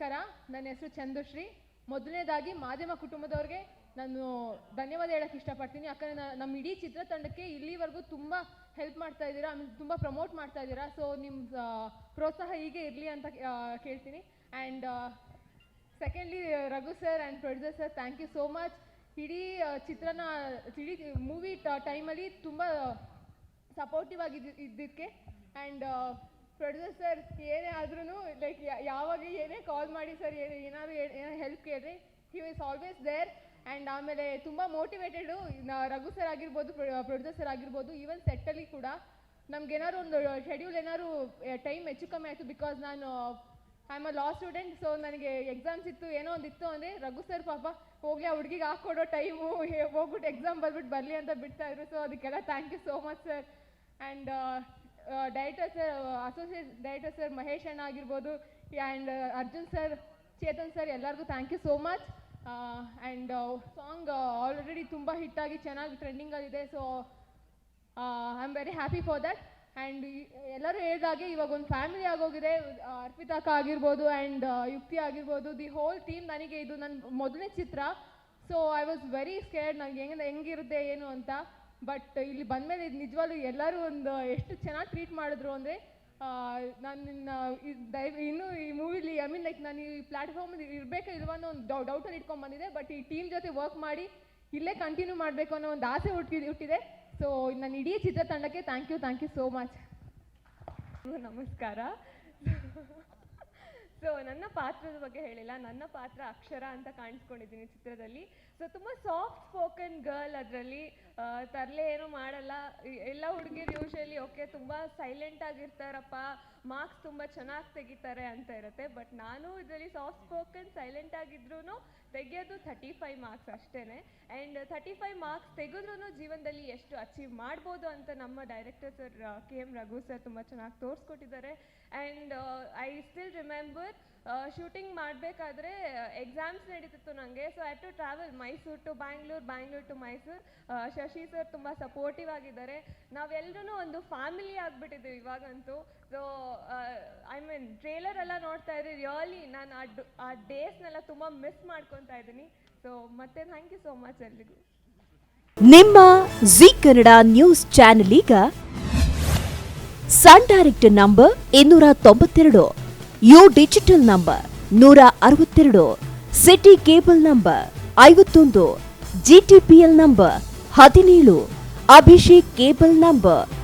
ನಮಸ್ಕಾರ. ನನ್ನ ಹೆಸರು ಚಂದುಶ್ರೀ. ಮೊದಲನೇದಾಗಿ ಮಾಧ್ಯಮ ಕುಟುಂಬದವ್ರಿಗೆ ನಾನು ಧನ್ಯವಾದ ಹೇಳಕ್ಕೆ ಇಷ್ಟಪಡ್ತೀನಿ. ಯಾಕಂದರೆ ನಮ್ಮ ಇಡೀ ಚಿತ್ರತಂಡಕ್ಕೆ ಇಲ್ಲಿವರೆಗೂ ತುಂಬ ಹೆಲ್ಪ್ ಮಾಡ್ತಾ ಇದ್ದೀರಾ ಆಮೇಲೆ ತುಂಬ ಪ್ರಮೋಟ್ ಮಾಡ್ತಾ ಇದ್ದೀರಾ. ಸೊ ನಿಮ್ಮ ಪ್ರೋತ್ಸಾಹ ಹೀಗೆ ಇರಲಿ ಅಂತ ಕೇಳ್ತೀನಿ. And secondly Raghu sir and producer sir thank you so much ಇಡೀ ಚಿತ್ರನ, ಇಡೀ ಮೂವಿ ಟೈಮಲ್ಲಿ ತುಂಬ ಸಪೋರ್ಟಿವ್ ಆಗಿ ಇದ್ದಕ್ಕೆ ಆ್ಯಂಡ್ ಪ್ರೊಡ್ಯೂಸರ್ ಸರ್, ಏನೇ ಆದ್ರೂ ಲೈಕ್ ಯಾವಾಗ ಏನೇ ಕಾಲ್ ಮಾಡಿ ಸರ್ ಏನೇ ಏನಾದ್ರು ಏನೋ ಹೆಲ್ಪ್ ಕೇಳಿರಿ. He is always there and ಆಮೇಲೆ ತುಂಬ ಮೋಟಿವೇಟೆಡು ರಘು ಸರ್ ಆಗಿರ್ಬೋದು ಪ್ರೊಡ್ಯೂಸರ್ ಸರ್ ಆಗಿರ್ಬೋದು ಈವನ್ ಸೆಟ್ಟಲ್ಲಿ ಕೂಡ. ನಮ್ಗೆ ಏನಾದ್ರು ಒಂದು ಶೆಡ್ಯೂಲ್ ಏನಾದ್ರು ಟೈಮ್ ಹೆಚ್ಚು ಕಮ್ಮಿ ಆಯಿತು ಬಿಕಾಸ್ ನಾನು I am a law student so ನನಗೆ ಎಕ್ಸಾಮ್ಸ್ ಇತ್ತು, ಏನೋ ಒಂದು ಇತ್ತು ಅಂದರೆ, ರಘು ಸರ್ ಪಾಪ, ಹೋಗಲಿ, ಆ ಹುಡುಗಿಗೆ ಹಾಕ್ಕೊಡೋ ಟೈಮು ಹೋಗ್ಬಿಟ್ಟು ಎಕ್ಸಾಮ್ ಬರ್ಬಿಟ್ಟು ಬರಲಿ ಅಂತ ಬಿಡ್ತಾ ಇದ್ರು. ಸೊ ಅದಕ್ಕೆಲ್ಲ thank you so much sir and director sir associate director sir Mahesh ಅಣ್ಣ ಆಗಿರ್ಬೋದು and Arjun sir, Chetan sir, ಎಲ್ಲರಿಗೂ thank you so much and song already ತುಂಬ ಹಿಟ್ಟಾಗಿ ಚೆನ್ನಾಗಿ ಟ್ರೆಂಡಿಂಗಲ್ಲಿದೆ so I am very happy for that and ಎಲ್ಲರೂ ಹೇಳಿದಾಗೆ ಇವಾಗ ಒಂದು ಫ್ಯಾಮಿಲಿ ಆಗೋಗಿದೆ ಅರ್ಪಿತಾಕ ಆಗಿರ್ಬೋದು ಆ್ಯಂಡ್ ಯುಕ್ತಿ ಆಗಿರ್ಬೋದು ದಿ ಹೋಲ್ ಟೀಮ್ ನನಗೆ ಇದು ನನ್ನ ಮೊದಲನೇ ಚಿತ್ರ. So I was very scared ನನಗೆ ಹೆಂಗೆ, ಹೆಂಗಿರುತ್ತೆ, ಏನು ಅಂತ. ಬಟ್ ಇಲ್ಲಿ ಬಂದಮೇಲೆ ನಿಜವಾಗ್ಲೂ ಎಲ್ಲರೂ ಒಂದು ಎಷ್ಟು ಚೆನ್ನಾಗಿ ಟ್ರೀಟ್ ಮಾಡಿದ್ರು ಅಂದರೆ ನಾನು ನಿನ್ನ ದಯವ್ ಇನ್ನೂ ಈ ಮೂವಿಲಿ ಐ ಮೀನ್ ಲೈಕ್ ನಾನು ಈ ಪ್ಲ್ಯಾಟ್ಫಾರ್ಮ್ ಇರಬೇಕಾ ಇಲ್ವಾ ಅನ್ನೋ ಒಂದು ಡೌಟಲ್ಲಿ ಇಟ್ಕೊಂಡು ಬಂದಿದೆ ಬಟ್ ಈ ಟೀಮ್ ಜೊತೆ ವರ್ಕ್ ಮಾಡಿ ಇಲ್ಲೇ ಕಂಟಿನ್ಯೂ ಮಾಡಬೇಕು ಅನ್ನೋ ಒಂದು ಆಸೆ ಹುಟ್ಟಿ ಹುಟ್ಟಿದೆ. ಸೊ ನಾನು ಇಡೀ ಚಿತ್ರತಂಡಕ್ಕೆ thank you thank you so much ನಮಸ್ಕಾರ. ಸೊ ನನ್ನ ಪಾತ್ರದ ಬಗ್ಗೆ ಹೇಳಿಲ್ಲ. ನನ್ನ ಪಾತ್ರ ಅಕ್ಷರ ಅಂತ ಕಾಣಿಸ್ಕೊಂಡಿದ್ದೀನಿ ಚಿತ್ರದಲ್ಲಿ. ಸೊ ತುಂಬ ಸಾಫ್ಟ್ ಸ್ಪೋಕನ್ ಗರ್ಲ್ ಅದರಲ್ಲಿ. ತರಲೆ ಏನು ಮಾಡಲ್ಲ. ಎಲ್ಲ ಹುಡುಗಿರು ಯೂಶಲಿ ಓಕೆ, ತುಂಬ ಸೈಲೆಂಟ್ ಆಗಿರ್ತಾರಪ್ಪ ಮಾರ್ಕ್ಸ್ ತುಂಬ ಚೆನ್ನಾಗಿ ತೆಗಿತಾರೆ ಅಂತ ಇರುತ್ತೆ ಬಟ್ ನಾನು ಇದರಲ್ಲಿ ಸಾಫ್ಟ್ ಸ್ಪೋಕನ್ ಸೈಲೆಂಟ್ ಆಗಿದ್ರೂ ತೆಗೆಯೋದು ಥರ್ಟಿ ಫೈವ್ ಮಾರ್ಕ್ಸ್ ಅಷ್ಟೇ ಆ್ಯಂಡ್ ಥರ್ಟಿ ಫೈವ್ ಮಾರ್ಕ್ಸ್ ತೆಗೆದ್ರೂ ಜೀವನದಲ್ಲಿ ಎಷ್ಟು ಅಚೀವ್ ಮಾಡ್ಬೋದು ಅಂತ ನಮ್ಮ director sir K M Raghu sir ತುಂಬ ಚೆನ್ನಾಗಿ ತೋರಿಸ್ಕೊಟ್ಟಿದ್ದಾರೆ. And I still remember shooting ಮಾಡಬೇಕಾದ್ರೆ ಎಕ್ಸಾಮ್ಸ್ ನಡೀತಿತ್ತು ನನಗೆ so I to travel Mysore to Bangalore Bangalore to Mysore Shashi sir ತುಂಬ ಸಪೋರ್ಟಿವ್ ಆಗಿದ್ದಾರೆ. ನಾವೆಲ್ಲರೂ ಒಂದು ಫ್ಯಾಮಿಲಿ ಆಗಿಬಿಟ್ಟಿದ್ದೀವಿ ಇವಾಗಂತೂ. ಸೊ ಐ ಮೀನ್ ಟ್ರೇಲರ್ ಎಲ್ಲ ನೋಡ್ತಾ ಇದ್ರಿ ರಿಯಲಿ ನಾನು ಆ ಆ ಡೇಸ್ನೆಲ್ಲ ತುಂಬ ಮಿಸ್ ಮಾಡ್ಕೊತಾ ಇದ್ದೀನಿ. ಸೊ ಮತ್ತೆ ಥ್ಯಾಂಕ್ ಯು ಸೋ ಮಚ್ ಎಲ್ರಿಗೂ. ನಿಮ್ಮ ಜಿ ಕನ್ನಡ ನ್ಯೂಸ್ ಚಾನೆಲ್ ಈಗ ಸನ್ ಡೈರೆಕ್ಟ್ ನಂಬರ್ ಇನ್ನೂರ ತೊಂಬತ್ತೆರಡು, ಯು ಡಿಜಿಟಲ್ ನಂಬರ್ ನೂರ ಅರವತ್ತೆರಡು, ಸಿಟಿ ಕೇಬಲ್ ನಂಬರ್ ಐವತ್ತೊಂದು ಜಿಟಿಪಿಎಲ್ ನಂಬರ್ ಹದಿನೇಳು, ಅಭಿಷೇಕ್ ಕೇಬಲ್ ನಂಬರ್